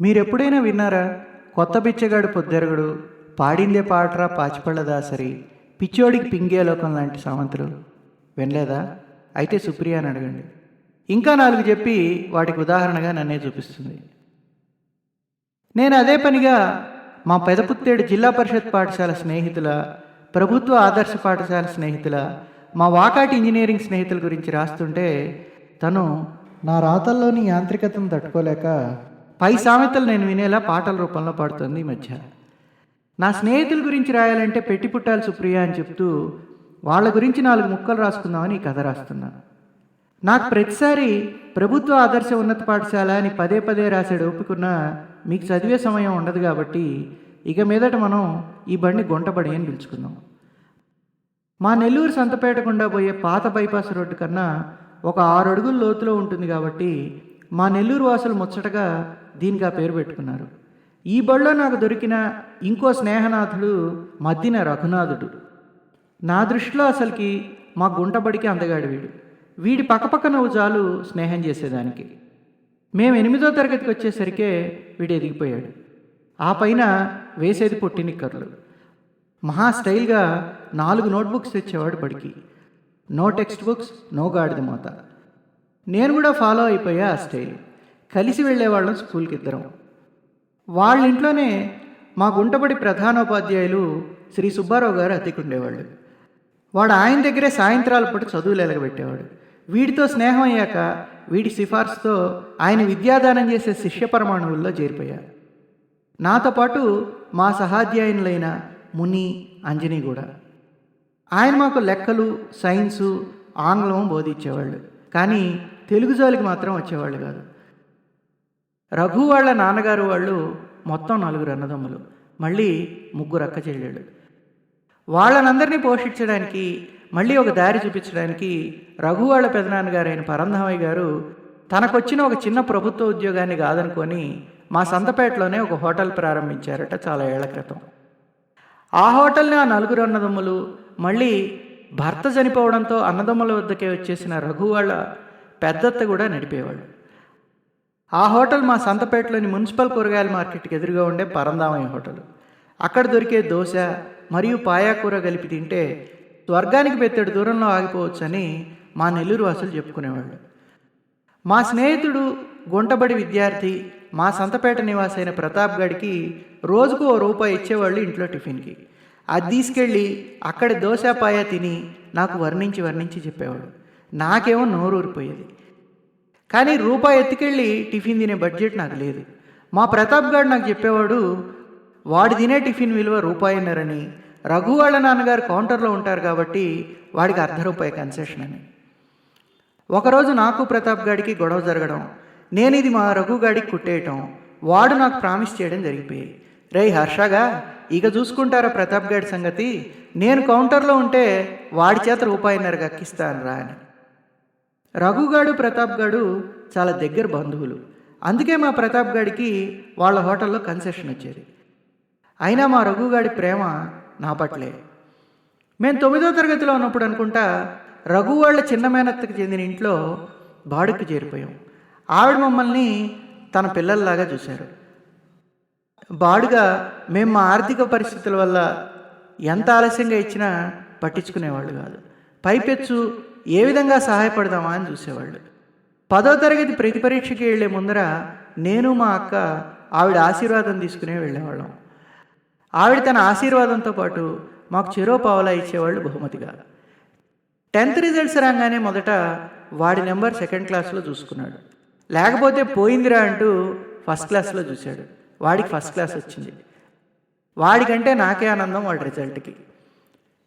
మీరెప్పుడైనా విన్నారా? కొత్త బిచ్చగాడు పొద్దెరగడు పాడిందే పాటరా పాచిపళ్ళ దాసరి పిచ్చోడికి పింగే లోకం లాంటి సామంతులు. వినలేదా? అయితే సుప్రియ అని అడగండి. ఇంకా నాలుగు చెప్పి వాటికి ఉదాహరణగా నన్నే చూపిస్తుంది. నేను అదే పనిగా మా పెదపుత్తేడు జిల్లా పరిషత్ పాఠశాల స్నేహితుల ప్రభుత్వ ఆదర్శ పాఠశాల స్నేహితుల మా వాకాటి ఇంజనీరింగ్ స్నేహితుల గురించి రాస్తుంటే తను నా రాతల్లోని యాంత్రికతను తట్టుకోలేక పై సామెతలు నేను వినేలా పాటల రూపంలో పాడుతుంది ఈ మధ్య. నా స్నేహితుల గురించి రాయాలంటే పెట్టి పుట్టాలి సుప్రియ అని చెప్తూ వాళ్ళ గురించి నాలుగు ముక్కలు రాసుకుందామని ఈ కథ రాస్తున్నాను నాకు ప్రతిసారి ప్రభుత్వ ఆదర్శ ఉన్నత పాఠశాల అని పదే పదే రాసాడు ఒప్పుకున్నా మీకు చదివే సమయం ఉండదు కాబట్టి ఇక మీదట మనం ఈ బండి గుంటబడి అని పిలుచుకుందాం. మా నెల్లూరు సంతపేట గుండా పోయే పాత బైపాస్ రోడ్డు కన్నా ఒక ఆరు అడుగుల లోతులో ఉంటుంది కాబట్టి మా నెల్లూరు వాసులు ముచ్చటగా దీనికి ఆ పేరు పెట్టుకున్నారు. ఈ బడిలో నాకు దొరికిన ఇంకో స్నేహనాథుడు మద్దిన రఘునాథుడు. నా దృష్టిలో అసలుకి మా గుంటబడికి అందగాడు వీడు. వీడి పక్కపక్క నవ్వు చాలు స్నేహం చేసేదానికి. మేము ఎనిమిదో తరగతికి వచ్చేసరికే వీడు ఎదిగిపోయాడు. ఆ పైన వేసేది పుట్టినిక్కర్లు మహా స్టైల్గా నాలుగు నోట్బుక్స్ తెచ్చేవాడు బడికి. నో టెక్స్ట్ బుక్స్ నో గాడిద మోత. నేను కూడా ఫాలో అయిపోయా ఆ స్టైల్. కలిసి వెళ్ళేవాళ్ళం స్కూల్కి ఇద్దరం వాళ్ళ ఇంట్లోనే మా గుంటపడి ప్రధానోపాధ్యాయులు శ్రీ సుబ్బారావు గారు అతికుండేవాళ్ళు వాడు ఆయన దగ్గరే సాయంత్రాల పూట చదువులు ఎలగబెట్టేవాడు. వీడితో స్నేహం అయ్యాక వీడి సిఫార్సుతో ఆయన విద్యాదానం చేసే శిష్య పరమాణువుల్లో చేరిపోయారు. నాతో పాటు మా సహాధ్యాయునులైన ముని అంజనీ కూడా. ఆయన మాకు లెక్కలు సైన్సు ఆంగ్లం బోధించేవాళ్ళు. కానీ తెలుగు జోలికి మాత్రం వచ్చేవాళ్ళు కాదు. రఘు వాళ్ళ నాన్నగారు వాళ్ళు మొత్తం నలుగురు అన్నదమ్ములు మళ్ళీ ముగ్గురు అక్క చెల్లెళ్ళు. వాళ్ళనందరినీ పోషించడానికి మళ్ళీ ఒక దారి చూపించడానికి రఘు వాళ్ళ పెదనాన్నగారు అయిన పరంధామయ్య గారు తనకొచ్చిన ఒక చిన్న ప్రభుత్వ ఉద్యోగాన్ని కాదనుకొని మా సంతపేటలోనే ఒక హోటల్ ప్రారంభించారట చాలా ఏళ్ళ క్రితం. ఆ హోటల్ని ఆ నలుగురు అన్నదమ్ములు మళ్ళీ భర్త చనిపోవడంతో అన్నదమ్ముల వద్దకే వచ్చేసిన రఘు వాళ్ళ పెద్దత్త కూడా నడిపేవాళ్ళు. ఆ హోటల్ మా సంతపేటలోని మున్సిపల్ కూరగాయల మార్కెట్కి ఎదురుగా ఉండే పరందామయ్య హోటల్. అక్కడ దొరికే దోశ మరియు పాయాకూర కలిపి తింటే స్వర్గానికి పెత్తడి దూరంలో ఆగిపోవచ్చని మా నెల్లూరు వాసులు చెప్పుకునేవాళ్ళు. మా స్నేహితుడు గుంటబడి విద్యార్థి మా సంతపేట నివాసైన ప్రతాప్ గడికి రోజుకు ఓ రూపాయి ఇచ్చేవాళ్ళు ఇంట్లో టిఫిన్కి. అది తీసుకెళ్ళి అక్కడ దోశ పాయ తిని నాకు వర్ణించి వర్ణించి చెప్పేవాడు. నాకేమో నోరు ఊరిపోయేది కానీ రూపాయి ఎత్తుకెళ్ళి టిఫిన్ తినే బడ్జెట్ నాకు లేదు. మా ప్రతాప్ గారు నాకు చెప్పేవాడు వాడు తినే టిఫిన్ విలువ రూపాయిన్నరని రఘు వాళ్ళ నాన్నగారు కౌంటర్లో ఉంటారు కాబట్టి వాడికి అర్ధ రూపాయి కన్సెషన్ అని. ఒకరోజు నాకు ప్రతాప్ గాడికి గొడవ జరగడం నేను ఇది మా రఘు గాడికి కుట్టేయటం వాడు నాకు ప్రామిస్ చేయడం జరిగిపోయాయి. రే హర్షగా ఇక చూసుకుంటారా ప్రతాప్ గాడి సంగతి? నేను కౌంటర్లో ఉంటే వాడి చేత రూపాయిన్నర గక్కిస్తాను రా అని. రఘుగాడు ప్రతాప్ గాడు చాలా దగ్గర బంధువులు. అందుకే మా ప్రతాప్ గాడికి వాళ్ళ హోటల్లో కన్సెషన్ వచ్చేది. అయినా మా రఘుగాడి ప్రేమ నా పట్లే. మేము తొమ్మిదో తరగతిలో ఉన్నప్పుడు అనుకుంటా రఘు వాళ్ళ చిన్న మేనత్తకు చెందిన ఇంట్లో బాడుకు చేరిపోయాం. ఆవిడ మమ్మల్ని తన పిల్లల్లాగా చూశారు. బాడుగా మేము మా ఆర్థిక పరిస్థితుల వల్ల ఎంత ఆలస్యంగా ఇచ్చినా పట్టించుకునేవాళ్ళు కాదు. పైపెచ్చు ఏ విధంగా సహాయపడదామా అని చూసేవాళ్ళు. పదో తరగతి ప్రతి పరీక్షకి వెళ్ళే ముందర నేను మా అక్క ఆవిడ ఆశీర్వాదం తీసుకునే వెళ్ళేవాళ్ళం. ఆవిడ తన ఆశీర్వాదంతో పాటు మాకు చెరో పావలా ఇచ్చేవాళ్ళు బహుమతిగా. టెన్త్ రిజల్ట్స్ రాగానే మొదట వాడి నెంబర్ సెకండ్ క్లాస్లో చూసుకున్నాడు. లేకపోతే పోయిందిరా అంటూ ఫస్ట్ క్లాస్లో చూశాడు. వాడికి ఫస్ట్ క్లాస్ వచ్చింది. వాడికంటే నాకే ఆనందం వాడి రిజల్ట్కి.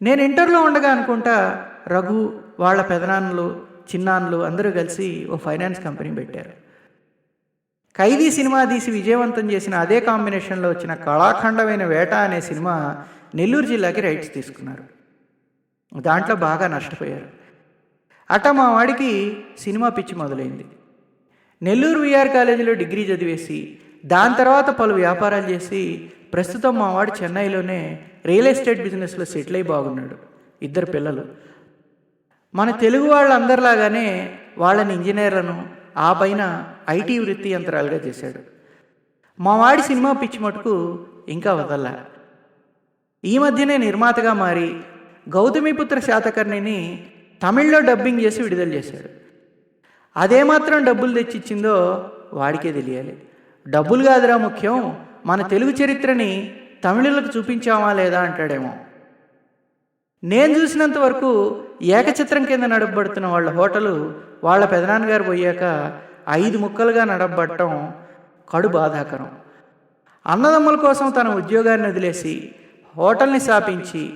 నేను ఇంటర్లో ఉండగా అనుకుంటా రఘు వాళ్ళ పెదనాన్నలు చిన్నాన్నలు అందరూ కలిసి ఓ ఫైనాన్స్ కంపెనీ పెట్టారు. ఖైదీ సినిమా తీసి విజయవంతం చేసిన అదే కాంబినేషన్లో వచ్చిన కళాఖండమైన వేట అనే సినిమా నెల్లూరు జిల్లాకి రైట్స్ తీసుకున్నారు. దాంట్లో బాగా నష్టపోయారు. అట మా వాడికి సినిమా పిచ్చి మొదలైంది. నెల్లూరు విఆర్ కాలేజీలో డిగ్రీ చదివేసి దాని తర్వాత పలు వ్యాపారాలు చేసి ప్రస్తుతం మా వాడు చెన్నైలోనే రియల్ ఎస్టేట్ బిజినెస్లో సెటిల్ అయి బాగున్నాడు. ఇద్దరు పిల్లలు. మన తెలుగు వాళ్ళందరిలాగానే వాళ్ళని ఇంజనీర్లను ఆ పైన ఐటీ వృత్తి యంత్రాలుగా చేశాడు. మా వాడి సినిమా పిచ్చి మటుకు ఇంకా వదల్లా. ఈ మధ్యనే నిర్మాతగా మారి గౌతమిపుత్ర శాతకర్ణిని తమిళ్ళో డబ్బింగ్ చేసి విడుదల చేశాడు. అదేమాత్రం డబ్బులు తెచ్చిచ్చిందో వాడికే తెలియాలి. డబ్బులు కాదురా ముఖ్యం మన తెలుగు చరిత్రని తమిళులకు చూపించామా లేదా అంటాడేమో. నేను చూసినంత వరకు ఏకచిత్రం కింద నడపబడుతున్న వాళ్ళ హోటలు వాళ్ళ పెదనాన్నగారు పోయాక ఐదు ముక్కలుగా నడపబడటం కడు బాధాకరం. అన్నదమ్ముల కోసం తన ఉద్యోగాన్ని వదిలేసి హోటల్ని స్థాపించి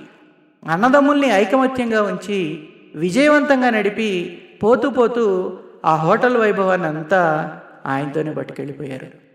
అన్నదమ్ముల్ని ఐకమత్యంగా ఉంచి విజయవంతంగా నడిపి పోతూ పోతూ ఆ హోటల్ వైభవాన్ని అంతా ఆయనతోనే పట్టుకెళ్ళిపోయారు.